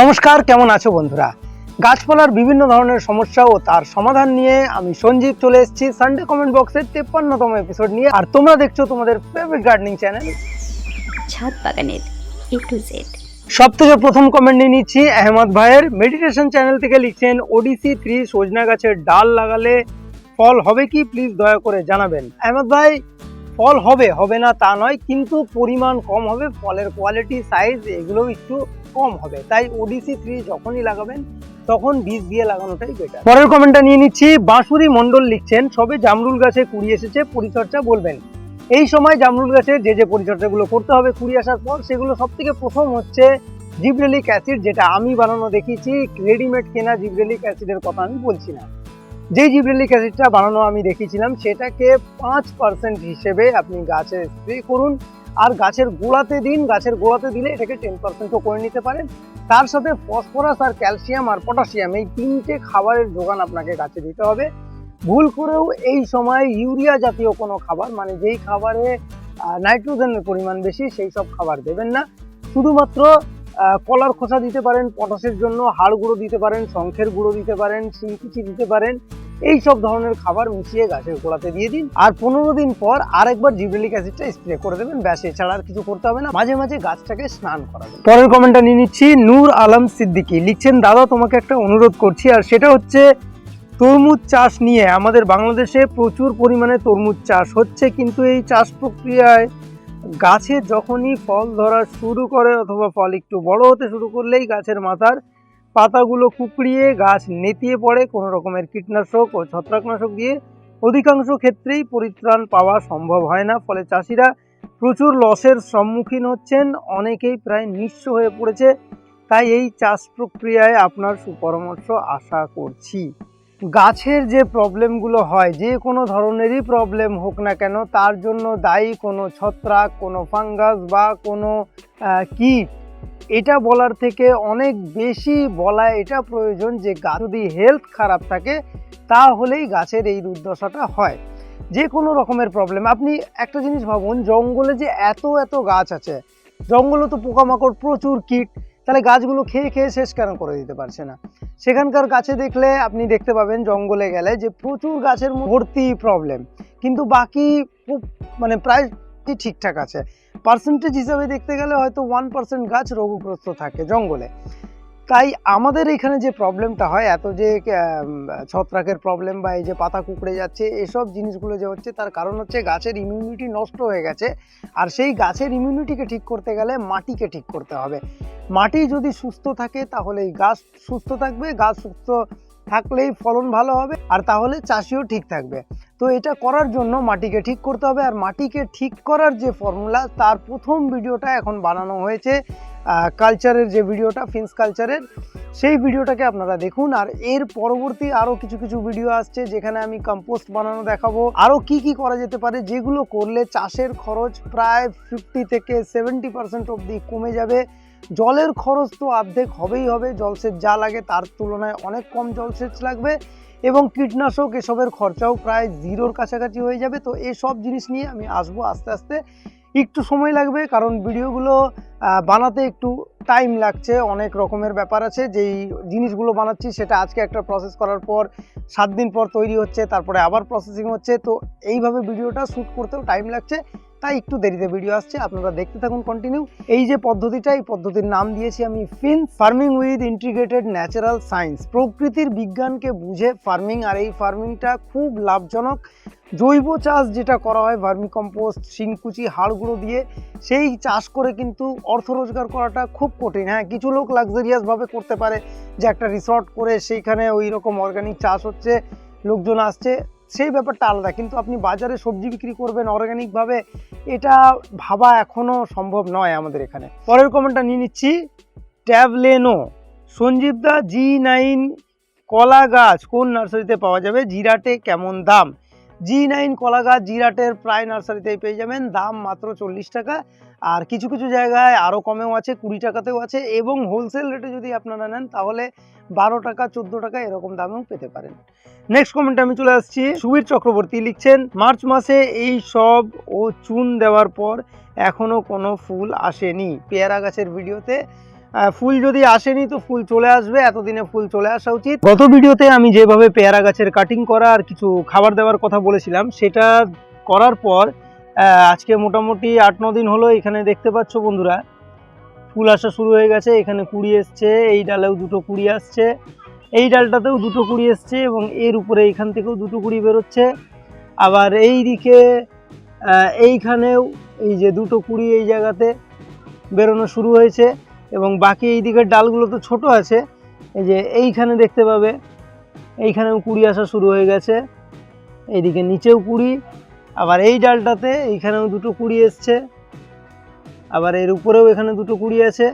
নমস্কার কেমন আছো বন্ধুরা? গাছপালার বিভিন্ন ধরনের সমস্যা ও তার সমাধান নিয়ে আমি সঞ্জীব চলে এসেছি সানডে কমেন্ট বক্সের তেপ্পান্নতম এপিসোড নিয়ে। আর তোমরা দেখছ তোমাদের ফেভারিট গার্ডেনিং চ্যানেল ছাদ বাগানের এ টু জেড সব থেকে প্রথম কমেন্ট নিয়ে নিচ্ছি আহমদ ভাইয়ের। মেডিটেশন চ্যানেল থেকে লিখছেন ওডিসি থ্রি সজনা গাছের ডাল লাগালে ফল হবে কি? প্লিজ দয়া করে জানাবেন। আহমদ ভাই ফল হবে হবে না তা নয়, কিন্তু পরিমাণ কম হবে, ফলের কোয়ালিটি সাইজ এগুলো একটু কম হবে। তাই ওডিসি থ্রি যখনই লাগাবেন, তখন বীজ দিয়ে লাগানোটাই বেটার পরের কমেন্টটা নিয়ে নিচ্ছি, বাঁশুরি মণ্ডল লিখছেন, সবে জামরুল গাছে কুড়ি এসেছে, পরিচর্যা বলবেন। এই সময় জামরুল গাছের যে যে পরিচর্যাগুলো করতে হবে কুড়ি আসার পর, সেগুলো সব থেকে প্রথম হচ্ছে জিব্রেলিক অ্যাসিড, যেটা আমি বানানো দেখিয়েছি রেডিমেড কেনা জিব্রেলিক অ্যাসিডের কথা আমি বলছি না। যেই জিব্রেলিক অ্যাসিডটা বানানো আমি দেখিয়েছিলাম, সেটাকে পাঁচ পার্সেন্ট হিসেবে আপনি গাছে স্প্রে করুন। আর গাছের গোড়াতে দিন, গাছের গোড়াতে দিলে এটাকে টেন পার্সেন্টও করে নিতে পারেন। তার সাথে ফসফরাস আর ক্যালসিয়াম আর পটাশিয়াম এই তিনটে খাবারের যোগান আপনাকে গাছে দিতে হবে। ভুল করেও এই সময় ইউরিয়া জাতীয় কোনো খাবার মানে যেই খাবারে নাইট্রোজেনের পরিমাণ বেশি, সেই সব খাবার দেবেন না। শুধুমাত্র কলার খোসা দিতে পারেন, পটাশের জন্য হাড় গুঁড়ো দিতে পারেন, শঙ্খের গুঁড়ো দিতে পারেন শিংকুচি দিতে পারেন এই সব ধরনের খাবার মিশিয়ে গাছের গোড়াতে দিয়ে দিন। আর পনেরো দিন পর আরেকবার জিব্রেলিক অ্যাসিডটা স্প্রে করে দেবেন। ব্যাস, এছাড়া আর কিছু করতে হবে না। মাঝে মাঝে গাছটাকে স্নান করাবেন। পরের কমেন্টটা নিয়ে নিচ্ছি। নূর আলম সিদ্দিকি লিখছেন, দাদা, তোমাকে একটা অনুরোধ করছি, আর সেটা হচ্ছে তরমুজ চাষ নিয়ে। আমাদের বাংলাদেশে প্রচুর পরিমাণে তরমুজ চাষ হচ্ছে, কিন্তু এই চাষ প্রক্রিয়ায় গাছে যখনই ফল ধরা শুরু করে অথবা ফল একটু বড় হতে শুরু করলেই গাছের মাথার পাতাগুলো কুকড়িয়ে গাছ নেতিয়ে পড়ে, কোনো রকমের কীটনাশক ও ছত্রাকনাশক দিয়ে অধিকাংশ ক্ষেত্রেই পরিত্রাণ পাওয়া সম্ভব হয় না। ফলে চাষিরা প্রচুর লসের সম্মুখীন হচ্ছেন, অনেকেই প্রায় নিঃস্ব হয়ে পড়েছে। তাই এই চাষ প্রক্রিয়ায় আপনার সুপরামর্শ আশা করছি। গাছের যে প্রবলেমগুলো হয়, যে কোনো ধরনেরই প্রবলেম হোক না কেন, তার জন্য দায়ী কোনো ছত্রাক কোনো ফাঙ্গাস বা কোনো কীট। এটা বলার থেকে অনেক বেশি বলা এটা প্রয়োজন যে গাছ যদি হেলথ খারাপ থাকে, তাহলেই গাছের এই দুর্দশাটা হয়। যে কোনো রকমের প্রবলেম আপনি একটা জিনিস ভাবুন, জঙ্গলে যে এত এত গাছ আছে, জঙ্গলে তো পোকামাকড় প্রচুর কীট তাহলে গাছগুলো খেয়ে খেয়ে শেষ কেন করে দিতে পারছে না? সেখানকার গাছে দেখলে আপনি দেখতে পাবেন জঙ্গলে গেলে যে প্রচুর গাছের ভর্তি প্রবলেম কিন্তু বাকি খুব মানে প্রায় ঠিকঠাক আছে। পার্সেন্টেজ হিসাবে দেখতে গেলে হয়তো ওয়ান পার্সেন্ট গাছ রোগগ্রস্ত থাকে জঙ্গলে। তাই আমাদের এখানে যে প্রবলেমটা হয়, এত যে ছত্রাকের প্রবলেম বা এই যে পাতা কুকড়ে যাচ্ছে, এসব জিনিসগুলো যে হচ্ছে, তার কারণ হচ্ছে গাছের ইমিউনিটি নষ্ট হয়ে গেছে। আর সেই গাছের ইমিউনিটিকে ঠিক করতে গেলে মাটিকে ঠিক করতে হবে। মাটি যদি সুস্থ থাকে, তাহলে গাছ সুস্থ থাকবে। গাছ সুস্থ থাকলেই ফলন ভালো হবে, আর তাহলে চাষিও ঠিক থাকবে। তো এটা করার জন্য মাটিকে ঠিক করতে হবে। আর মাটিকে ঠিক করার যে ফর্মুলা তার প্রথম ভিডিওটা এখন বানানো হয়েছে। কালচারের যে ভিডিওটা ফিন্স কালচারের সেই ভিডিওটাকে আপনারা দেখুন। আর এর পরবর্তী আরও কিছু কিছু ভিডিও আসছে, যেখানে আমি কম্পোস্ট বানানো দেখাবো। আরও কি কি করা যেতে পারে, যেগুলো করলে চাষের খরচ প্রায় ফিফটি থেকে সেভেন্টি পার্সেন্ট অবধি কমে যাবে। জলের খরচ তো অর্ধেক হবেই হবে, জলসেচ যা লাগে তার তুলনায় অনেক কম জলসেচ লাগবে। এবং কীটনাশক এসবের খরচাও প্রায় জিরোর কাছাকাছি হয়ে যাবে। তো এসব জিনিস নিয়ে আমি আসব আস্তে আস্তে। একটু সময় লাগবে, কারণ ভিডিওগুলো বানাতে একটু টাইম লাগছে, অনেক রকমের ব্যাপার আছে। যেই জিনিসগুলো বানাচ্ছি, সেটা আজকে একটা প্রসেস করার পর সাত দিন পর তৈরি হচ্ছে, তারপরে আবার প্রসেসিং হচ্ছে। তো এইভাবে ভিডিওটা শ্যুট করতেও টাইম লাগছে। তাই একটু দেরিতে ভিডিও আসছে, আপনারা দেখতে থাকুন কন্টিনিউ এই যে পদ্ধতিটা, এই পদ্ধতির নাম দিয়েছি আমি fin farming with integrated natural science প্রকৃতির বিজ্ঞানকে বুঝে ফার্মিং আর এই ফার্মিংটা খুব লাভজনক। জৈব চাষ যেটা করা হয় ভার্মি কম্পোস্ট শিংকুচি, হাড়গুঁড়ো দিয়ে, সেই চাষ করে কিন্তু অর্থ রোজগার করাটা খুব কঠিন। হ্যাঁ কিছু লোক লাক্সারিয়াসভাবে করতে পারে যে একটা রিসর্ট করে সেইখানে ওই রকম অর্গানিক চাষ হচ্ছে, লোকজন আসছে। সেই ব্যাপারটা আলাদা। কিন্তু আপনি বাজারে সবজি বিক্রি করবেন অর্গানিকভাবে এটা ভাবা এখনও সম্ভব নয় আমাদের এখানে। পরের কমেন্টটা নিয়ে নিচ্ছি। ট্যাবলেনো সঞ্জীবদা জি নাইন কলা গাছ কোন নার্সারিতে পাওয়া যাবে? জিরাটে কেমন দাম? জি নাইন কলা গাছ জিরাটের প্রায় নার্সারিতেই পেয়ে যাবেন। দাম মাত্র চল্লিশ টাকা। আর কিছু কিছু জায়গায় আরও কমেও আছে, কুড়ি টাকাতেও আছে। এবং হোলসেল রেটে যদি আপনারা নেন, তাহলে বারো টাকা, চোদ্দ টাকা এরকম দামেও পেতে পারেন। নেক্সট কমেন্ট আমি চলে আসছি। সুবীর চক্রবর্তী লিখছেন, মার্চ মাসে এই সব ও চুন দেওয়ার পর এখনও কোনো ফুল আসেনি। পেয়ারা গাছের ভিডিওতে ফুল যদি আসেনি তো ফুল চলে আসবে, এতদিনে ফুল চলে আসা উচিত। গত ভিডিওতে আমি যেভাবে পেয়ারা গাছের কাটিং করা আর কিছু খাবার দেওয়ার কথা বলেছিলাম, সেটা করার পর আজকে মোটামুটি আট, ন দিন হলো এখানে দেখতে পাচ্ছ বন্ধুরা, ফুল আসা শুরু হয়ে গেছে, এখানে কুড়ি এসছে, এই ডালেও দুটো কুড়ি আসছে, এই ডালটাতেও দুটো কুড়ি এসছে এবং এর উপরে এইখান থেকেও দুটো কুড়ি বেরোচ্ছে। আবার এই দিকে এইখানেও এই যে দুটো কুড়ি এই জায়গাতে বেরোনো শুরু হয়েছে। এবং বাকি এই দিকের ডালগুলো তো ছোট আছে। এই যে এইখানে দেখতে পাবে, এইখানেও কুড়ি আসা শুরু হয়ে গেছে। এইদিকে নিচেও কুড়ি, আবার এই ডালটাতে এইখানেও দুটো কুড়ি এসছে। আবার এর উপরেও এখানে দুটো কুড়ি আছে।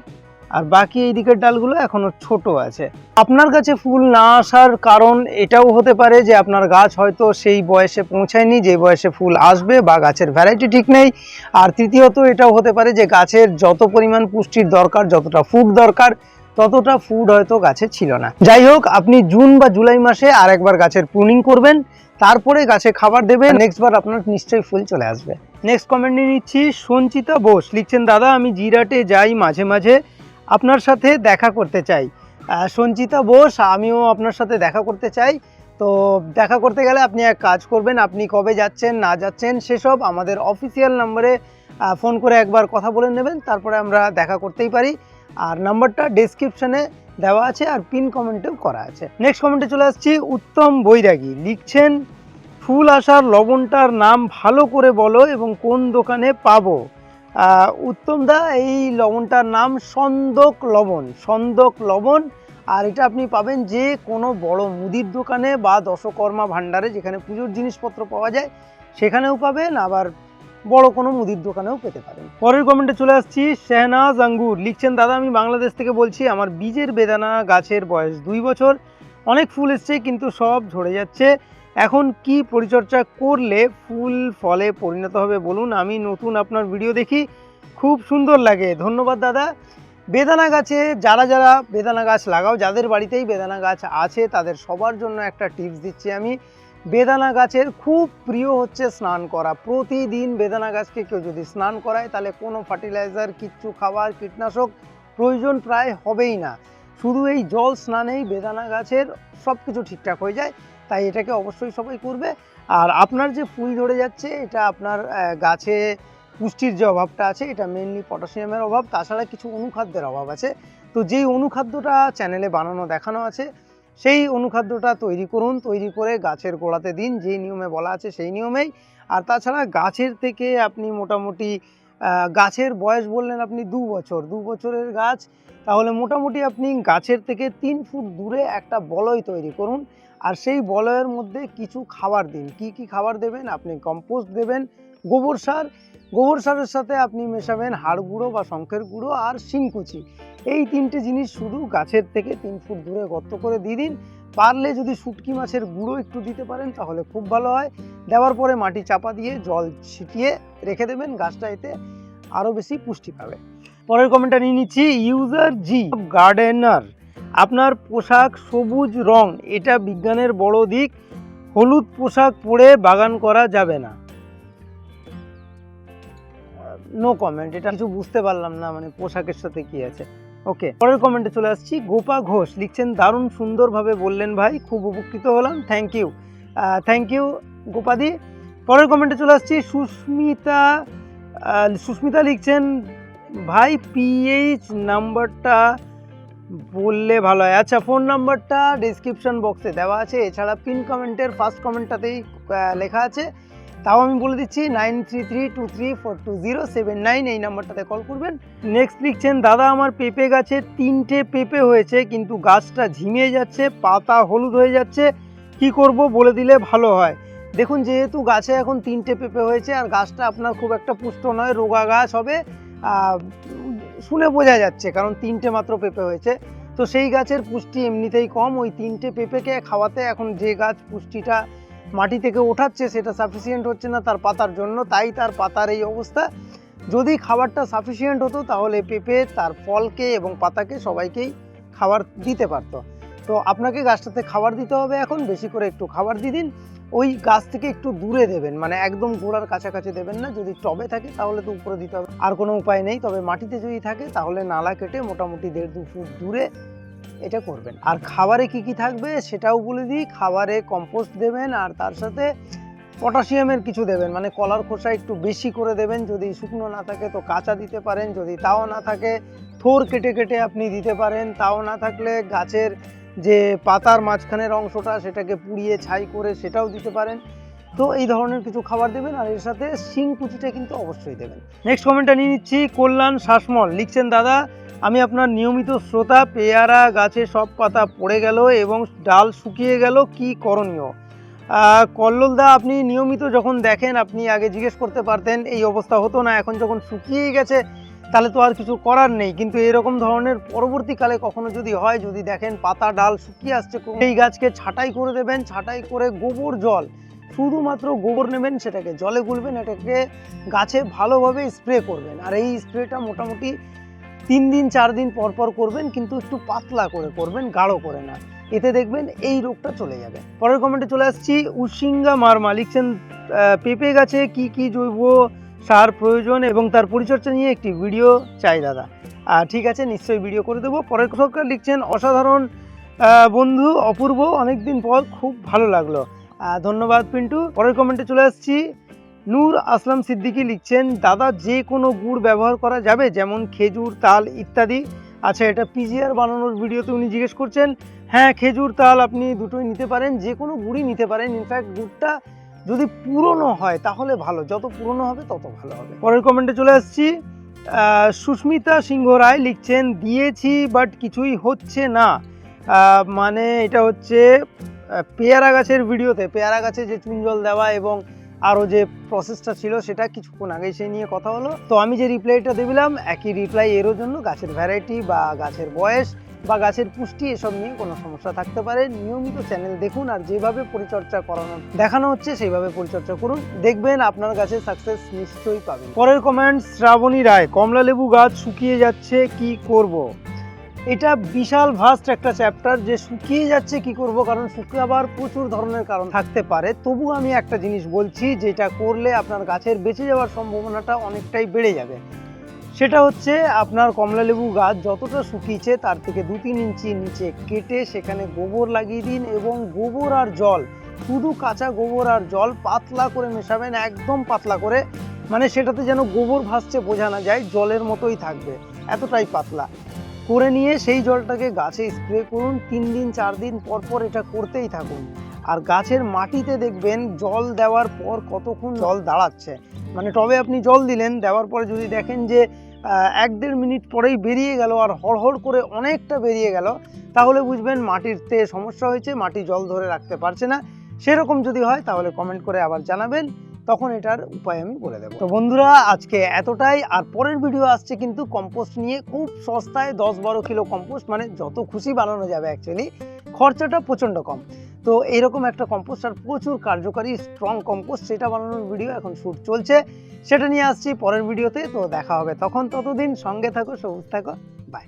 আর বাকি এই দিকের ডালগুলো এখনও ছোট আছে। আপনার কাছে ফুল না আসার কারণ এটাও হতে পারে যে আপনার গাছ হয়তো সেই বয়সে পৌঁছায়নি, যে বয়সে ফুল আসবে বা গাছের ভ্যারাইটি ঠিক নেই। আর তৃতীয়ত এটাও হতে পারে যে গাছের যত পরিমাণ পুষ্টির দরকার, যতটা ফুড দরকার, ততটা ফুড হয়তো গাছে ছিল না। যাই হোক, আপনি জুন বা জুলাই মাসে আর একবার গাছের প্রুনিং করবেন, তারপরে গাছে খাবার দেবেন নেক্সট বার আপনার নিশ্চয়ই ফুল চলে আসবে। নেক্সট কমেন্ট নিচ্ছি, সঞ্চিতা বোস লিখছেন, দাদা, আমি জিরাটে যাই মাঝে মাঝে। আপনার সাথে দেখা করতে চাই। সঞ্চিতা বোস, আমিও আপনার সাথে দেখা করতে চাই। তো দেখা করতে গেলে আপনি এক কাজ করবেন, আপনি কবে যাচ্ছেন, না যাচ্ছেন, সেসব আমাদের অফিসিয়াল নাম্বারে ফোন করে একবার কথা বলে নেবেন, তারপরে আমরা দেখা করতেই পারি। আর নাম্বারটা ডেসক্রিপশনে দেওয়া আছে আর পিন কমেন্টেও করা আছে। নেক্সট কমেন্টে চলে আসছি, উত্তম বৈরাগী। লিখছেন, ফুল আসার লবণটার নাম ভালো করে বলো এবং কোন দোকানে পাবো? আহ, উত্তম দা এই লবণটার নাম সন্দক লবণ সন্দক লবণ। আর এটা আপনি পাবেন যে কোনো বড় মুদির দোকানে বা দশকর্মা ভাণ্ডারে যেখানে পুজোর জিনিসপত্র পাওয়া যায় সেখানেও পাবেন। আবার বড় কোনো মুদির দোকানেও পেতে পারেন। পরের কমেন্টে চলে আসছি শেহনাজ আঙ্গুর। লিখছেন দাদা আমি বাংলাদেশ থেকে বলছি আমার বীজের বেদানা গাছের বয়স দুই বছর। অনেক ফুল এসছে কিন্তু সব ঝরে যাচ্ছে। এখন কি পরিচর্যা করলে ফুল ফলে পরিণত হবে বলুন, আমি নতুন আপনার ভিডিও দেখি, খুব সুন্দর লাগে। ধন্যবাদ দাদা। বেদানা গাছে, যারা যারা বেদানা গাছ লাগাও, যাদের বাড়িতেই বেদানা গাছ আছে, তাদের সবার জন্য একটা টিপস দিচ্ছি আমি। বেদানা গাছের খুব প্রিয় হচ্ছে স্নান করা। প্রতিদিন বেদানা গাছকে কেউ যদি স্নান করায়, তাহলে কোনো ফার্টিলাইজার কিচ্ছু খাবার, কীটনাশক প্রয়োজন প্রায় হবেই না। শুধু এই জল স্নানেই বেদানা গাছের সব কিছু ঠিকঠাক হয়ে যায়। তাই এটাকে অবশ্যই সবাই করবে। আর আপনার যে ফুল ধরে যাচ্ছে, এটা আপনার গাছে পুষ্টির যে অভাবটা আছে, এটা মেনলি পটাশিয়ামের অভাব, তাছাড়া কিছু অনুখাদ্যের অভাব আছে। তো যেই অনুখাদ্যটা চ্যানেলে বানানো, দেখানো আছে, সেই অনুখাদ্যটা তৈরি করুন, তৈরি করে গাছের গোড়াতে দিন যে নিয়মে বলা আছে সেই নিয়মেই। আর তাছাড়া গাছের থেকে আপনি মোটামুটি গাছের বয়স বললেন আপনি দু বছর। দু বছরের গাছ, তাহলে মোটামুটি আপনি গাছের থেকে তিন ফুট দূরে একটা বলয় তৈরি করুন। আর সেই বলয়ের মধ্যে কিছু খাবার দিন। কি কি খাবার দেবেন? আপনি কম্পোস্ট দেবেন, গোবর সার। গোবর সারের সাথে আপনি মেশাবেন হাড় গুঁড়ো বা শঙ্খের গুঁড়ো আর শিংকুচি। এই তিনটে জিনিস শুধু গাছের থেকে তিন ফুট দূরে গর্ত করে দিয়ে দিন। পারলে যদি শুটকি মাছের গুঁড়ো একটু দিতে পারেন, তাহলে খুব ভালো হয়। দেওয়ার পরে মাটি চাপা দিয়ে জল ছিটিয়ে রেখে দেবেন, গাছটা এতে আরও বেশি পুষ্টি পাবে। পরের কমেন্টটা নিয়ে নিচ্ছি ইউজার জি গার্ডেনার আপনার পোশাক সবুজ রং, এটা বিজ্ঞানের বড় দিক। হলুদ পোশাক পরে বাগান করা যাবে না। নো কমেন্ট এটা কিছু বুঝতে পারলাম না মানে পোশাকের সাথে কি আছে। ওকে, পরের কমেন্টে চলে আসছি। গোপা ঘোষ লিখছেন, দারুণ সুন্দরভাবে বললেন ভাই, খুব উপকৃত হলাম থ্যাংক ইউ থ্যাংক ইউ গোপাদি। পরের কমেন্টে চলে আসছি, সুস্মিতা সুস্মিতা লিখছেন, ভাই পিএইচ নাম্বারটা বললে ভালো হয়। আচ্ছা ফোন নাম্বারটা ডিসক্রিপশন বক্সে দেওয়া আছে। এছাড়া পিন কমেন্টের ফার্স্ট কমেন্টটাতেই লেখা আছে। তাও আমি বলে দিচ্ছি nine three three two three four two zero seven nine এই নাম্বারটাতে কল করবেন। নেক্সট লিখছেন, দাদা, আমার পেঁপে গাছে তিনটে পেঁপে হয়েছে, কিন্তু গাছটা ঝিমিয়ে যাচ্ছে, পাতা হলুদ হয়ে যাচ্ছে, কি করব বলে দিলে ভালো হয়? দেখুন, যেহেতু গাছে এখন তিনটে পেঁপে হয়েছে, আর গাছটা আপনার খুব একটা পুষ্ট নয়, রোগা গাছ হবে শুনে বোঝা যাচ্ছে, কারণ তিনটে মাত্র পেঁপে হয়েছে। তো সেই গাছের পুষ্টি এমনিতেই কম, ওই তিনটে পেঁপেকে খাওয়াতে এখন যে গাছ পুষ্টিটা মাটি থেকে ওঠাচ্ছে, সেটা সাফিসিয়েন্ট হচ্ছে না তার পাতার জন্য, তাই তার পাতার এই অবস্থা। যদি খাবারটা সাফিসিয়েন্ট হতো, তাহলে পেঁপে তার ফলকে এবং পাতাকে সবাইকেই খাবার দিতে পারতো। তো আপনাকে গাছটাতে খাবার দিতে হবে এখন, বেশি করে একটু খাবার দিয়ে দিন। ওই গাছ থেকে একটু দূরে দেবেন মানে একদম গোড়ার কাছাকাছি দেবেন না। যদি টবে থাকে, তাহলে তো উপরে দিতে হবে। আর কোনো উপায় নেই, তবে মাটিতে যদি থাকে, তাহলে নালা কেটে মোটামুটি দেড় দু ফুট দূরে এটা করবেন। আর খাবারে কি কি থাকবে সেটাও বলে দিই। খাবারে কম্পোস্ট দেবেন আর তার সাথে পটাশিয়ামের কিছু দেবেন। মানে কলার খোসা একটু বেশি করে দেবেন। যদি শুকনো না থাকে তো কাঁচা দিতে পারেন। যদি তাও না থাকে, থোর কেটে কেটে আপনি দিতে পারেন। তাও না থাকলে গাছের যে পাতার মাঝখানের অংশটা সেটাকে পুড়িয়ে ছাই করে সেটাও দিতে পারেন। তো এই ধরনের কিছু খাবার দেবেন আর এর সাথে শিং কুচিটা কিন্তু অবশ্যই দেবেন। নেক্সট কমেন্টটা নিয়ে নিচ্ছি, কল্যাণ শাসমল লিখছেন, দাদা, আমি আপনার নিয়মিত শ্রোতা, পেয়ারা, গাছে সব পাতা পড়ে গেল এবং ডাল শুকিয়ে গেল, কি করণীয়? কল্লোলদা আপনি নিয়মিত যখন দেখেন, আপনি আগে জিজ্ঞেস করতে পারতেন, এই অবস্থা হতো না, এখন যখন শুকিয়ে গেছে, তাহলে তো আর কিছু করার নেই। কিন্তু এরকম ধরনের পরবর্তীকালে কখনো যদি হয়, যদি দেখেন পাতা, ডাল শুকিয়ে আসছে, এই গাছকে ছাঁটাই করে দেবেন, ছাঁটাই করে গোবর জল শুধুমাত্র গোবর নেবেন সেটাকে, জলে গুলবেন এটাকে, গাছে ভালোভাবে স্প্রে করবেন। আর এই স্প্রেটা মোটামুটি তিন দিন, চার দিন পর পর করবেন, কিন্তু একটু পাতলা করে করবেন, গাঢ় করে না। এতে দেখবেন এই রোগটা চলে যাবে। পরের কমেন্টে চলে আসছি। উসিঙ্গা মারমা লিখছেন পেঁপে গাছে কি কি জৈব সার প্রয়োজন এবং তার পরিচর্যা নিয়ে একটি ভিডিও চাই দাদা। ঠিক আছে, নিশ্চয়ই ভিডিও করে দেবো। পরের লিখছেন, অসাধারণ বন্ধু, অপূর্ব, অনেকদিন পর খুব ভালো লাগল। ধন্যবাদ পিন্টু। পরের কমেন্টে চলে আসছি। নূর আসলাম সিদ্দিকি লিখছেন, দাদা, যে কোনো গুড় ব্যবহার করা যাবে? যেমন খেজুর, তাল ইত্যাদি? আচ্ছা এটা পিজিআর বানানোর ভিডিওতে উনি জিজ্ঞেস করছেন হ্যাঁ খেজুর, তাল আপনি দুটোই নিতে পারেন, যে কোনো গুড়ই নিতে পারেন। ইনফ্যাক্ট গুড়টা যদি পুরনো হয়, তাহলে ভালো। যত পুরনো হবে, তত ভালো হবে। পরের কমেন্টে চলে আসছি। সুস্মিতা সিংহ রায় লিখছেন, দিয়েছি, বাট কিছুই হচ্ছে না। মানে এটা হচ্ছে পেয়ারা গাছের ভিডিওতে, পেয়ারা গাছে যে চুন জল দেওয়া এবং আরও যে প্রসেসটা ছিল সেটা কিছুক্ষণ আগেই সেই নিয়ে কথা হলো। তো আমি যে রিপ্লাইটা দিলাম, একই রিপ্লাই এরও জন্য গাছের ভ্যারাইটি বা গাছের বয়স বা গাছের পুষ্টি এসব নিয়ে কোনো সমস্যা থাকতে পারে। নিয়মিত চ্যানেল দেখুন আর যেভাবে পরিচর্যা করানো, দেখানো হচ্ছে সেইভাবে পরিচর্যা করুন। দেখবেন আপনার গাছের সাকসেস নিশ্চয়ই পাবেন। পরের কমেন্ট শ্রাবণী রায় কমলা লেবু গাছ শুকিয়ে যাচ্ছে, কি করব। এটা বিশাল ভাস্ট একটা চ্যাপ্টার যে শুকিয়ে যাচ্ছে কি করব? কারণ শুকাবার প্রচুর ধরনের কারণ থাকতে পারে। তবু আমি একটা জিনিস বলছি, যেটা করলে আপনার গাছের বেঁচে যাওয়ার সম্ভাবনাটা অনেকটাই বেড়ে যাবে। সেটা হচ্ছে আপনার কমলালেবু গাছ যতটা শুকিয়েছে, তার থেকে দু তিন ইঞ্চি নিচে কেটে সেখানে গোবর লাগিয়ে দিন এবং গোবর আর জল, শুধু কাঁচা গোবর আর জল পাতলা করে মেশাবেন, একদম পাতলা করে। মানে সেটাতে যেন গোবর ভাসছে বোঝা না যায়, জলের মতোই থাকবে। এতটাই পাতলা। করে নিয়ে সেই জলটাকে গাছে স্প্রে করুন, তিন দিন, চার দিন পর পর এটা করতেই থাকুন। আর গাছের মাটিতে দেখবেন জল দেওয়ার পর কতক্ষণ জল দাঁড়াচ্ছে। মানে টবে আপনি জল দিলেন, দেওয়ার পরে যদি দেখেন যে এক দেড় মিনিট পরেই বেরিয়ে গেল আর হড়হড় করে অনেকটা বেরিয়ে গেল, তাহলে বুঝবেন মাটিরতে সমস্যা হয়েছে, মাটি জল ধরে রাখতে পারছে না। সেরকম যদি হয় তাহলে কমেন্ট করে আবার জানাবেন। তখন এটার উপায় আমি বলে দেবো। তো বন্ধুরা, আজকে এতটাই। আর পরের ভিডিও আসছে কিন্তু কম্পোস্ট নিয়ে খুব সস্তায় দশ বারো কিলো কম্পোস্ট মানে যত খুশি বানানো যাবে অ্যাকচুয়ালি খরচাটা প্রচণ্ড কম। তো এইরকম একটা কম্পোস্ট আর প্রচুর কার্যকারী স্ট্রং কম্পোস্ট সেটা বানানোর ভিডিও এখন শ্যুট চলছে। সেটা নিয়ে আসছি পরের ভিডিওতে তো দেখা হবে। তখন ততদিন সঙ্গে থাকো, সবুজ থাকো বাই